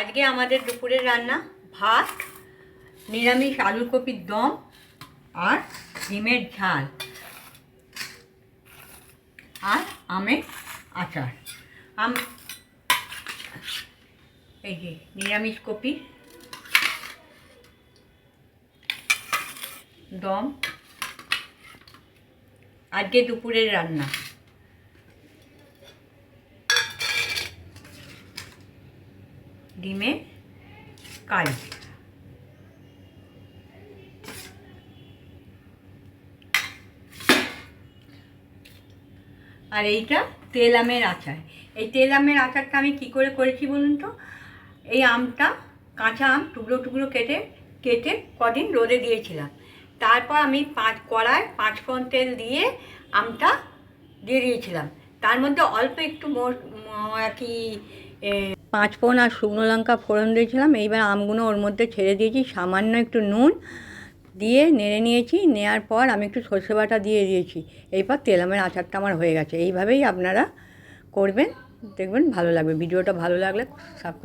আজকে আমাদের দুপুরের রান্না, ভাত, নিরামিষ আলুর কপির দম আর ডিমের ঝাল আর আমের আচার। আম এই যে নিরামিষ কপি, দম, আজকে দুপুরের রান্না। ডিমের কারি। আর এইটা তেল আমের আচার। এই তেল আমের আচারটা আমি কি করে করেছি বলুন তো? এই আমটা কাঁচা আম টুকরো টুকরো কেটে কেটে কদিন রোদে দিয়েছিলাম। তারপর আমি পাঁচ কড়ায় পাঁচ ফোড়ন তেল দিয়ে আমটা দিয়ে দিয়েছিলাম। তার মধ্যে অল্প একটু কি পাঁচ ফোড়ন আর শুকনো লঙ্কা ফোড়ন দিয়েছিলাম। এইবার আমগুলো ওর মধ্যে ছেড়ে দিয়েছি, সামান্য একটু নুন দিয়ে নেড়ে নিয়েছি। নেওয়ার পর আমি একটু সর্ষে বাটা দিয়ে দিয়েছি। এরপর তেলামের আচারটা আমার হয়ে গেছে। এইভাবেই আপনারা করবেন। দেখবেন ভালো লাগবে। ভিডিওটা ভালো লাগলে সাবস্ক্রাইব